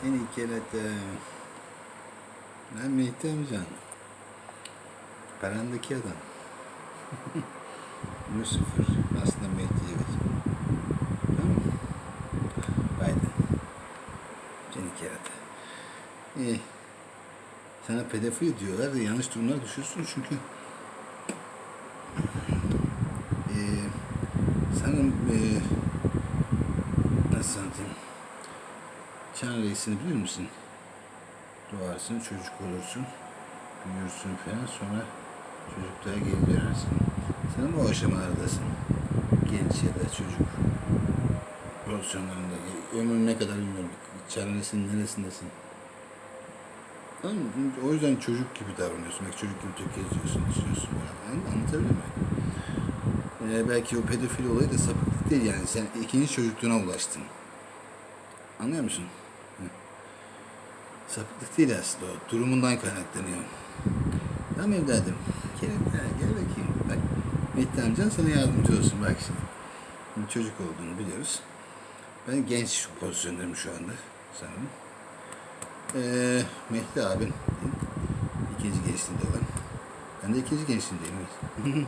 Seni kerete. Ben Mehdi amcan. Parandaki adam. Lucifer. Aslında Mehdi evet. Tamam mı? Haydi. Seni kerete. İyi. Sana pedofil diyorlar da yanlış durumlara düşüyorsun çünkü eee sanırım eee nasıl anlatayım Çan reisini bilir misin? Doğarsın, çocuk olursun, büyürsün falan sonra çocukluğa geri dönersin. Sanırım o aşamalardasın. Genç ya da çocuk pozisyonlarında. Ömrün ne kadar bilmiyorum. Çan reisinin neresindesin? Mı? O yüzden çocuk gibi davranıyorsun. Belki çocuk gibi tökezliyorsun, istiyorsun. Anladın? Anlatabiliyor muyum? Ee, belki o pedofil olayı da sapıklık değil yani. Sen ikinci çocukluğuna ulaştın. Anlıyor musun? Sapıklık değil aslında o. Durumundan kaynaklanıyor. Tamam evladım. Gel, ha, gel bakayım. Bak Mehdi amcan sana yardımcı olsun. Bak şimdi. Şimdi çocuk olduğunu biliyoruz. Ben genç pozisyondayım şu anda sanırım. Ee, Mehdi abin ikinci gençliğinde olan. Ben de ikinci gençliğindeyim evet.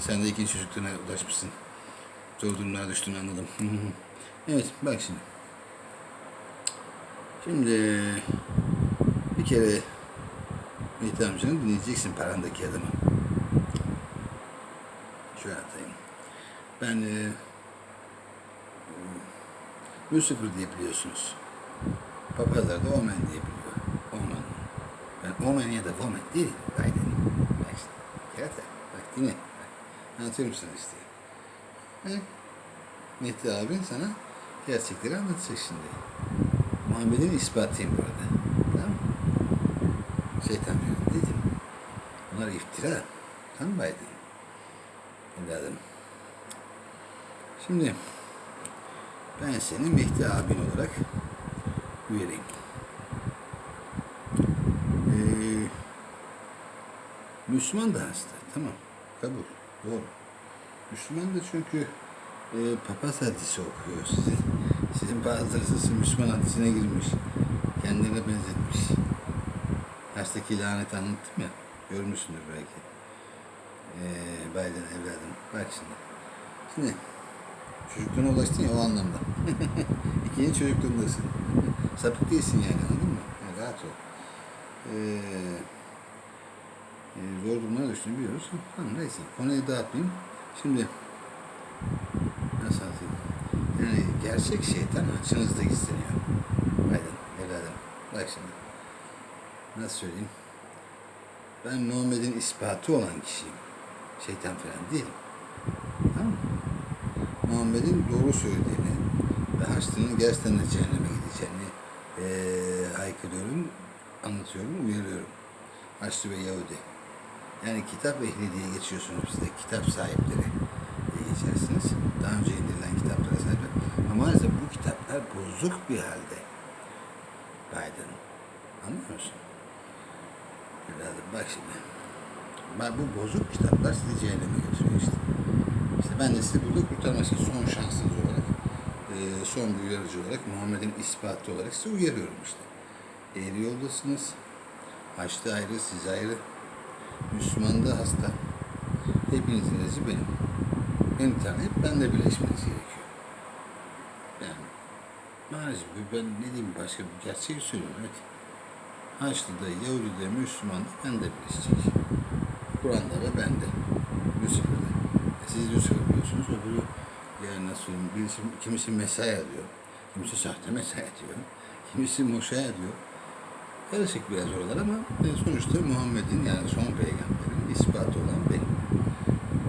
Sen de ikinci çocukluğuna ulaşmışsın. Zor durumlara düştüğünü anladım. evet bak şimdi. Şimdi bir kere Mehdi amcanı dinleyeceksin parandaki adamı. Şöyle atayım. Ben e, Lucifer diye biliyorsunuz. Papazlar da Omen diye biliyor. Omen. Ben Omen ya da Woman değilim. Aynen. Bak işte. Kerata. Bak dinle. Bak. Anlatıyorum sana işte. He? Mehdi abin sana gerçekleri anlatacak şimdi. Muhammed'in ispatıyım bu arada. Tamam mı? Şeytan falan dedim. Bunlar iftira. Tamam mı Aydın? Evladım. Şimdi ben seni Mehdi abin olarak vereyim. Ee, Müslüman da hasta. Tamam. Kabul. Doğru. Müslüman da çünkü e, papaz hadisi okuyor sizi. Sizin bazılarınız Müslüman hadisine girmiş. Kendine benzetmiş. Hastaki lanet anlattım ya. Görmüşsündür belki. Ee, Biden evladım. Bak şimdi. Şimdi çocukluğuna ulaştın ya o anlamda. İkinci çocukluğundasın. Sapık değilsin yani anladın mı? Yani rahat ol. Ee, e, zor durumlara düştüğünü biliyoruz. Tamam neyse konuyu dağıtmayayım. Şimdi? Yani gerçek şeytan açınızda gizleniyor. Aydın evladım. Bak şimdi. Nasıl söyleyeyim? Ben Muhammed'in ispatı olan kişiyim. Şeytan falan değilim. Tamam? Muhammed'in doğru söylediğini ve Haçlı'nın gerçekten de cehenneme gideceğini eee haykırıyorum, anlatıyorum, uyarıyorum. Haçlı ve Yahudi. Yani kitap ehli diye geçiyorsunuz bizde, kitap sahipleri diye geçersiniz. Daha önce indirilen kitaplara sahip. Ama maalesef bu kitaplar bozuk bir halde. Biden. Anlıyor musun? Evladım bak şimdi. Bak bu bozuk kitaplar sizi cehenneme götürüyor işte. İşte ben de sizi burada kurtarmak için son şansınız olarak, e, son bir uyarıcı olarak, Muhammed'in ispatı olarak size uyarıyorum işte. Eğri yoldasınız. Haçlı ayrı, siz ayrı. Müslüman da hasta. Hepinizin benim. Beni tanıyıp benle birleşmeniz gerekiyor. Maalesef ben ne diyeyim başka bir gerçeği söylüyorum. Evet. Haçlı'da, Yahudi'de, Müslüman'da ben de birleşecek. Kur'an'da da ben de. Lucifer'de. E siz Lucifer biliyorsunuz, öbürü yani nasıl söyleyeyim, birisi, kimisi Mesaya diyor, kimisi sahte Mesaya diyor, kimisi Moşaya diyor. Karışık biraz oralar ama e, sonuçta Muhammed'in yani son peygamberin ispatı olan benim.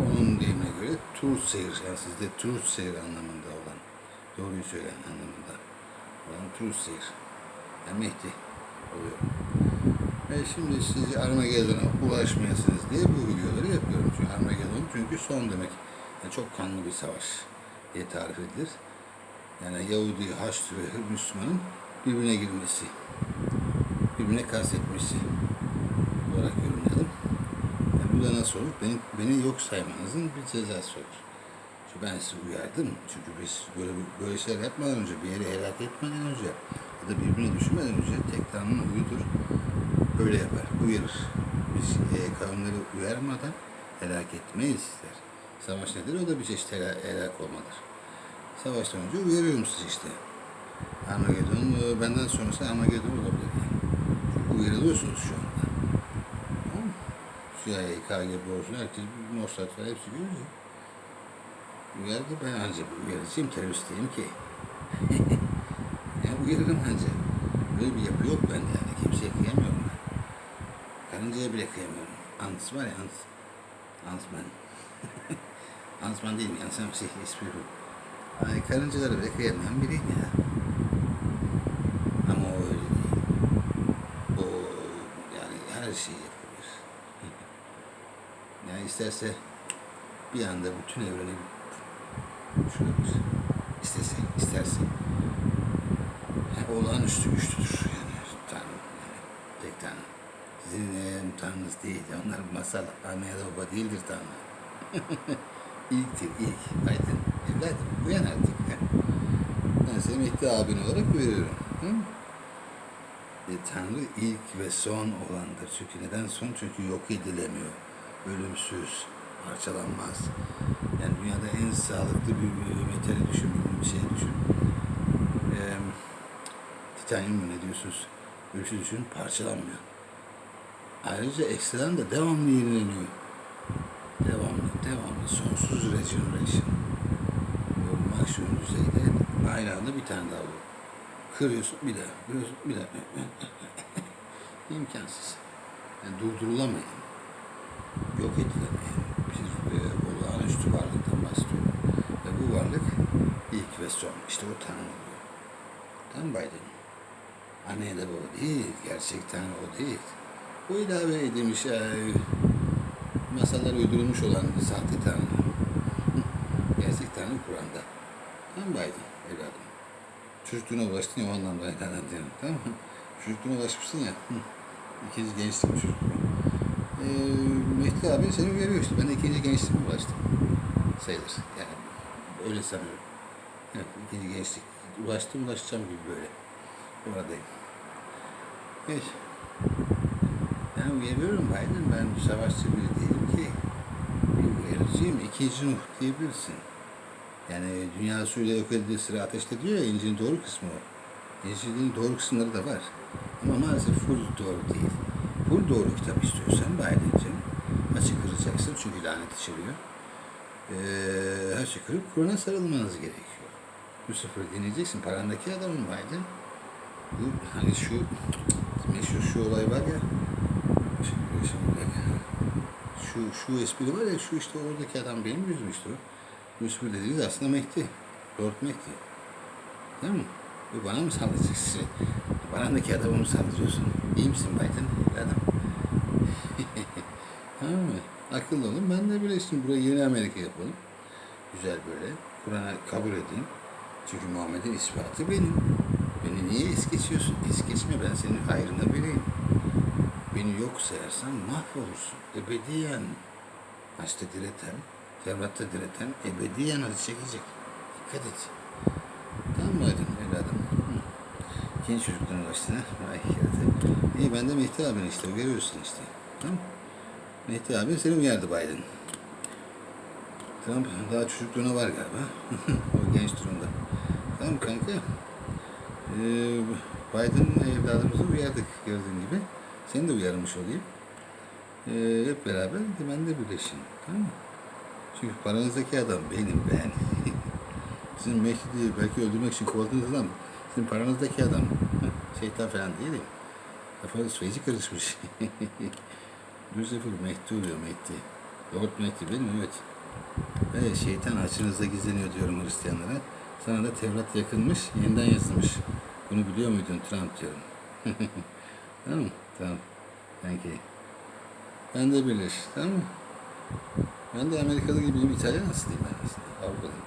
Onun deyimine göre truth seyir, yani sizde truth seyir anlamında olan, doğruyu söyleyen anlamında seyir. Yani Mehdi oluyor. Ve şimdi sizi Armageddon'a ulaşmayasınız diye bu videoları yapıyorum. Çünkü Armageddon çünkü son demek. Yani çok kanlı bir savaş diye tarif edilir. Yani Yahudi, Haçlı ve Müslümanın birbirine girmesi, birbirine kastetmesi olarak yorumlayalım. Yani bu da nasıl olur? Beni, beni yok saymanızın bir cezası olur. Ben sizi uyardım. Çünkü biz böyle böyle şeyler yapmadan önce, bir yeri helak etmeden önce, ya da birbirine düşürmeden önce tek Tanrı'nın huyudur. Böyle yapar, uyarır. Biz e, kavimleri uyarmadan helak etmeyiz sizler. Savaş nedir? O da bir çeşit helak, helak olmadır. Savaştan önce uyarıyorum sizi işte. Armageddon e, benden sonrası Armageddon olabilir. Çünkü uyarılıyorsunuz şu anda. CIA, KGB olsun, herkes, Mossad falan hepsi görüyor. Uyardı ben ancak uyarıcıyım, terörist ki. ya uyarırım ancak. Böyle bir yapı yok bende yani. Kimseye kıyamıyorum ben. Karıncaya bile kıyamıyorum. Ants var ya Ants. Antsman. Antsman değil mi? Yansam şey espri bu. Ay karıncalara bile kıyamayan biriyim ya. Ama o öyle değil. O yani her şeyi yapabilir. yani isterse bir anda bütün evreni düşürebilir. İstese, isterse. Yani olağanüstü güçlüdür yani Tanrı. Yani tek Tanrı. Sizin e, Tanrınız değil. Onlar masal. Da baba değildir Tanrı. İlktir, ilk. Aydın. Evladım, uyan artık. ya. Ben seni Mehdi abin olarak veriyorum. Hı? E, Tanrı ilk ve son olandır. Çünkü neden son? Çünkü yok edilemiyor. Ölümsüz, parçalanmaz. Yani dünyada en sağlıklı bir, metali düşün, bir şey düşün. E, titanyum mu ne diyorsunuz? Ölümsüz düşün, parçalanmıyor. Ayrıca ekstradan da devamlı yenileniyor. Devamlı, devamlı, sonsuz regeneration. Bu maksimum düzeyde aynı anda bir tane daha bu. Kırıyorsun bir daha, kırıyorsun bir daha. İmkansız. Yani durdurulamayan, yok edilemeyen olağanüstü varlıktan bahsediyorum. Ve bu varlık ilk ve son. İşte o Tanrı oluyor. Tam Biden. Anne de baba değil, gerçek Tanrı o değil. O ilave edilmiş, e, masallar uydurulmuş olan sahte Tanrı. Gerçek Tanrı Kur'an'da. Tam Biden evladım. Çocukluğuna ulaştın ya o anlamda diyorum. Tamam mı? Çocukluğuna ulaşmışsın ya. İkinci gençlik çocukluğu? Ee, Mehdi abi seni uyarıyor işte. Ben de ikinci gençliğime ulaştım. Sayılır. Yani öyle sanıyorum. Evet, ikinci gençlik. Ulaştım ulaşacağım gibi böyle. Oradayım. Evet. Ben uyarıyorum Biden. Ben savaşçı biri değilim ki. Bir uyarıcıyım. İkinci Nuh diyebilirsin. Yani dünya suyla yok edildiği sıra ateşte diyor ya İncil'in doğru kısmı o. İncil'in doğru kısımları da var. Ama maalesef full doğru değil. Full doğru kitap istiyorsan Biden'cim açı kıracaksın çünkü lanet içeriyor. Ee, açı kırıp Kur'an'a sarılmanız gerekiyor. Bu sefer dinleyeceksin. Parandaki adamın Biden. Bu hani şu meşhur şu olay var ya. Şu, şu espri var ya şu işte oradaki adam benim yüzüm işte o. Espri dediğiniz aslında Mehdi. Lord Mehdi. Değil mi? Bu bana mı sallayacaksın? Parandaki adamı mı sallıyorsun? İyi misin Biden? Adam. tamam mı? Akıllı olun. Ben de böyle şimdi buraya yeni Amerika yapalım. Güzel böyle. Kur'an'a kabul edin. Çünkü Muhammed'in ispatı benim. Beni niye es geçiyorsun? Es geçme ben senin hayrına vereyim. Beni yok sayarsan mahvolursun. Ebediyen. Haçta direten, Tevrat'ta direten ebediyen acı çekecek. Dikkat et. Tamam mı. İkinci çocukların ha? Vay kerata. İyi ben de Mehdi abin işte görüyorsun işte. Tamam Mehdi abin seni uyardı Biden. Trump daha çocukluğuna var galiba. o genç durumda. Tamam kanka. Ee, Biden evladımızı uyardık gördüğün gibi. Seni de uyarmış olayım. Ee, hep beraber de birleşin. Tamam mı? Çünkü paranızdaki adam benim ben. Sizin Mehdi'yi belki öldürmek için kovaladığınız adam sizin paranızdaki adam. Şeytan falan değil mi? Kafanız feci karışmış. Lucifer Mehdi oluyor Mehdi. Lord Mehdi benim evet. Evet şeytan açınızda gizleniyor diyorum Hristiyanlara. Sana da Tevrat yakınmış, yeniden yazılmış. Bunu biliyor muydun Trump diyorum. tamam? Tamam. Thank you. Ben de bilir. Tamam mı? Ben de Amerikalı gibiyim. İtalyan aslıyım ben aslında. Avrupalıyım.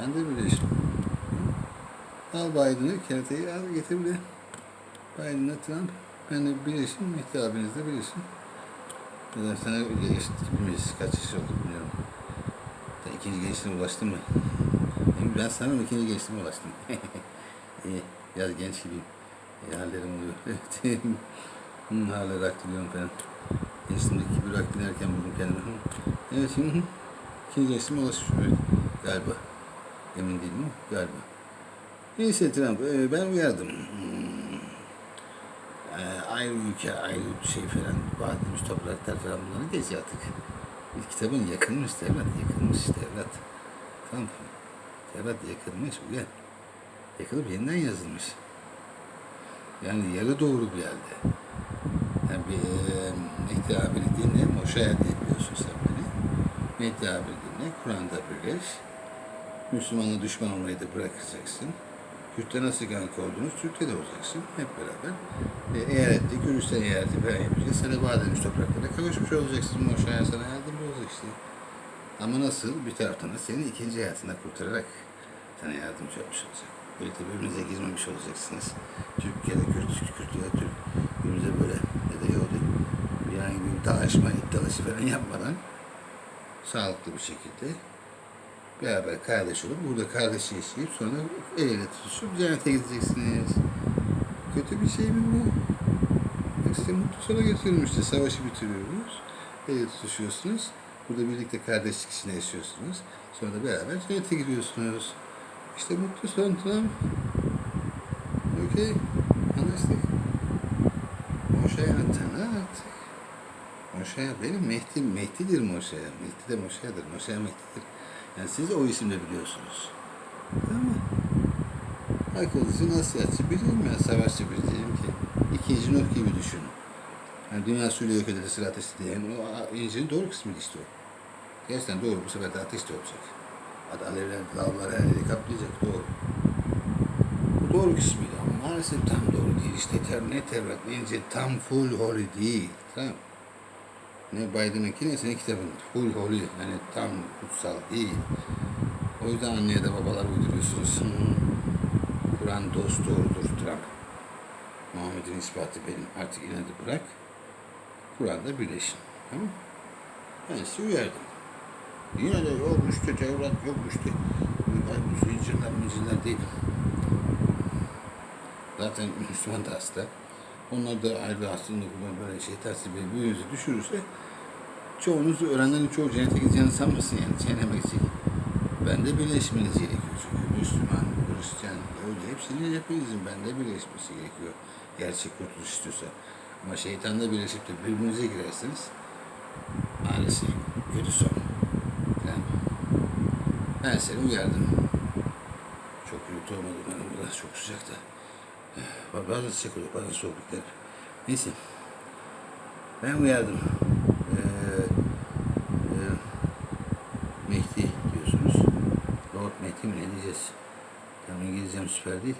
Ben de bilir. Al Biden'ı, kerteyi al getir buraya. Biden'la Trump. Ben de bilirsin. Mehdi abiniz de. Ya da sana geçti hepimiz kaç yaş oldu bilmiyorum. Sen ikinci gençliğine ulaştın mı? Ben sanırım ikinci gençliğime ulaştım. İyi. Biraz genç gibi hallerim oluyor. Evet. Hı, Hala raktılıyorum falan. Gençliğimdeki gibi rak dinlerken buldum kendimi. Evet şimdi ikinci resmi ulaşmış galiba. Emin değilim galiba. Neyse Trump e, ben uyardım. Hmm. E, ayrı ülke, ayrı şey falan, vadimiz topraklar falan bunları geç artık. Bir kitabın yakılmış devlet, yakılmış devlet. Mı? Devlet yakılmış, uyan. Yakılıp yeniden yazılmış. Yani yarı doğru bir yerde. Yani bir e, Mehdi abini dinle, Moşaya diye biliyorsun sen beni. Mehdi abini dinle, Kur'an'da birleş. Müslümanla düşman olmayı da bırakacaksın. Kürt'te nasıl kanka oldunuz, Türk'te de olacaksın. Hep beraber. E, eyalette, Kürdistan eyaleti falan yapacağız. Sen de Bademmiş topraklara kavuşmuş olacaksın. Moşaya sana yardımcı olacak. Ama nasıl? Bir taraftan da senin ikinci hayatına kurtararak sana yardımcı olmuş olacak. Böyle de birbirinize girmemiş olacaksınız. Türk ya da Kürt, Kürt ya Türk. Birbirinize böyle ya da Yahudi yani bir dalaşma, iddialaşı falan yapmadan sağlıklı bir şekilde beraber kardeş olup burada kardeş yaşayıp sonra el ele tutuşup cennete gideceksiniz. Kötü bir şey mi bu? Size mutlu sona götürüyorum işte. Savaşı bitiriyoruz. El ele tutuşuyorsunuz. Burada birlikte kardeşlik içinde yaşıyorsunuz. Sonra da beraber cennete gidiyorsunuz. İşte mutlu son tamam. Okey. Anlaştık. Moşaya tanı artık. Moşaya benim Mehdi, Mehdi'dir Moşaya. Mehdi de Moşaya'dır. Moşaya Mehdi'dir. Yani siz o isimle biliyorsunuz. Tamam mı? Akıllıcı, nasihatçı biriyim ben. Savaşçı bir diyeyim ki. İkinci Nuh gibi düşün. Yani dünya suyla yok edilir, sıra ateşi diyen o İncil'in doğru kısmı işte o. Gerçekten doğru bu sefer de ateş de olacak. Alevler, lavlar her yeri kaplayacak doğru. Bu doğru kısmıydı ama maalesef tam doğru değil. İşte ter, ne Tevrat ne tam full holy değil. Tamam. Ne Biden'ınki ne senin kitabın. Full holy yani tam kutsal değil. O yüzden anneye de babalar uyduruyorsunuz. Kur'an dost doğrudur Trump. Muhammed'in ispatı benim. Artık inadı bırak. Kur'an'da birleşin. Tamam? Ben size uyardım. Yine de yokmuştu, Tevrat yokmuştu. Bu zincirler, değil. Zaten Müslüman da hasta. Onlar da ayrı hastalığı böyle şey tersi bir büyüğünüzü düşürürse çoğunuz öğrenenlerin çoğu cennete gideceğini sanmasın yani cehenneme gidecek. Ben de birleşmeniz gerekiyor çünkü Müslüman, Hristiyan, Yahudi hepsinin hepinizin bende birleşmesi gerekiyor. Gerçek kurtuluş istiyorsa. Ama şeytanla birleşip de birbirinize girerseniz maalesef kötü son. Yani ben seni uyardım. Çok kötü olmadı benim burada çok sıcakta. Bazen sıcak oluyor, bazen soğuk biter. Neyse. Ben uyardım. Ee, e, Mehdi diyorsunuz. Lord Mehdi mi ne diyeceğiz? Tam İngilizcem süper değil.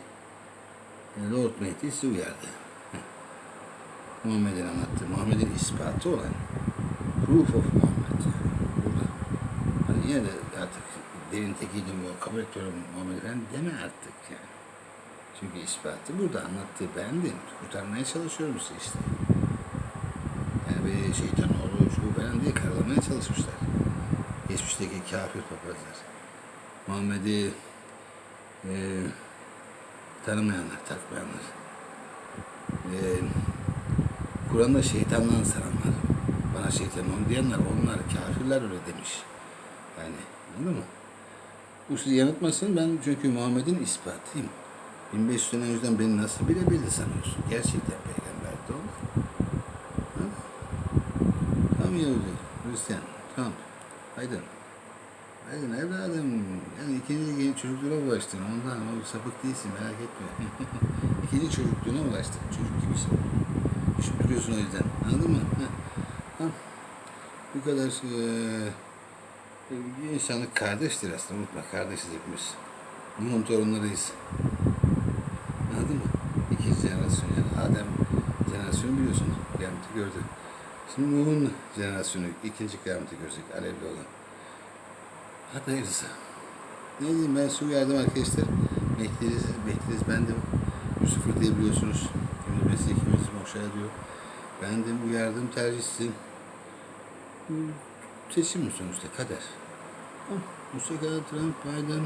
E, Lord Mehdi sizi uyardı. Muhammed'in anlattığı, Muhammed'in ispatı olan proof of Muhammed. Burada. Hani yine de artık derin tekiydim kabul ediyorum Muhammed Efendi deme artık yani. Çünkü ispatı burada anlattığı bendim. Kurtarmaya çalışıyorum sizi işte. Yani bir şeytan oğlu şu falan diye karalamaya çalışmışlar. Geçmişteki kafir papazlar. Muhammed'i e, tanımayanlar, takmayanlar. E, Kur'an'da şeytandan saranlar. Bana şeytan onu diyenler onlar kafirler öyle demiş. Yani anladın mı? Bu sizi yanıltmasın ben çünkü Muhammed'in ispatıyım. 1500 sene önceden beni nasıl bilebildi sanıyorsun? Gerçekten peygamberdi o. Ha? Tamam Yahudi, Hristiyan, tamam. Aydın. Aydın evladım. Yani ikinci genç çocukluğuna ulaştın. Ondan o sapık değilsin merak etme. ikinci çocukluğuna ulaştın. Çocuk gibisin. Düşüp duruyorsun o yüzden. Anladın mı? Tamam. Bu kadar eee insanlık kardeştir aslında. Unutma kardeşiz hepimiz. Nuh'un torunlarıyız. Anladın mı? İkinci jenerasyon yani Adem jenerasyonu biliyorsun. Kıyameti gördü. Şimdi Nuh'un jenerasyonu ikinci kıyameti görecek alevli olan. Hadi hayırlısı. Ne diyeyim ben su uyardım arkadaşlar. Mehdiniz, Mehdiniz bendim. Yusuf'u diye biliyorsunuz. Kimimiz Mesih, kimimiz Moşa diyor. Bendim, uyardım, tercihsin. Seçim mi sonuçta? Kader. Musa Trump, Biden,